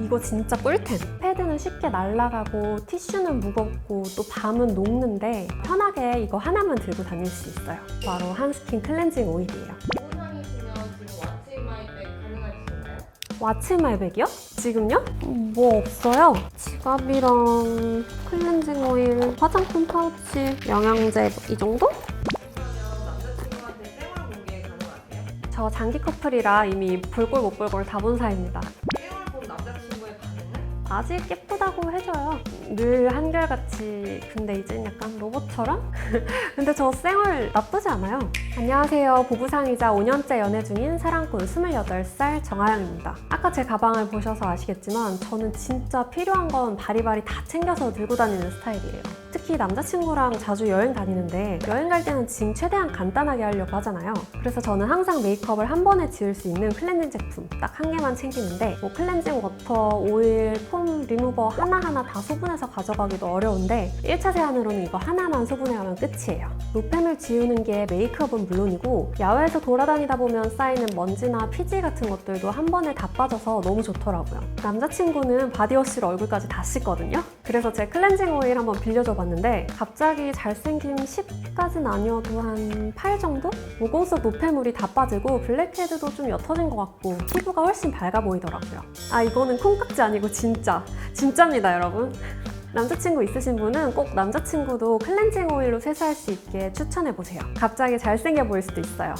이거 진짜 꿀템. 패드는 쉽게 날아가고 티슈는 무겁고 또 밤은 녹는데 편하게 이거 하나만 들고 다닐 수 있어요. 바로 한스킨 클렌징 오일이에요. 보상이시면 지금 왓츠 마이백 가능하신가요? 와츠말백이요? 지금요? 음, 뭐 없어요. 지갑이랑 클렌징 오일, 화장품 파우치, 영양제 이 정도? 그러면 남자친구한테 생활 공개 가능하세요? 저 장기 커플이라 이미 볼골 못 볼골 다본 사이입니다. 아직 예쁘다고 해줘요. 늘 한결같이 근데 이젠 약간 로봇처럼? 근데 저 쌩얼 나쁘지 않아요. 안녕하세요. 보부상이자 5년째 연애 중인 사랑꾼 28살 정하영입니다. 아까 제 가방을 보셔서 아시겠지만 저는 진짜 필요한 건 바리바리 다 챙겨서 들고 다니는 스타일이에요. 특히 남자친구랑 자주 여행 다니는데 여행 갈 때는 짐 최대한 간단하게 하려고 하잖아요. 그래서 저는 항상 메이크업을 한 번에 지울 수 있는 클렌징 제품 딱 한 개만 챙기는데 뭐 클렌징 워터, 오일, 폼 리무버 하나하나 다 소분해서 가져가기도 어려운데 1차 세안으로는 이거 하나만 소분해가면 끝이에요. 노폐물 지우는 게 메이크업은 물론이고 야외에서 돌아다니다 보면 쌓이는 먼지나 피지 같은 것들도 한 번에 다 빠져서 너무 좋더라고요. 남자친구는 바디워시로 얼굴까지 다 씻거든요. 그래서 제 클렌징 오일 한번 빌려줘 봤 는데 갑자기 잘생김 10까진 아니어도 한 8 정도? 모공 속 노폐물이 다 빠지고 블랙헤드도 좀 옅어진 것 같고 피부가 훨씬 밝아 보이더라고요. 아 이거는 콩깍지 아니고 진짜 진짜입니다 여러분. 남자친구 있으신 분은 꼭 남자친구도 클렌징 오일로 세수할 수 있게 추천해보세요. 갑자기 잘생겨 보일 수도 있어요.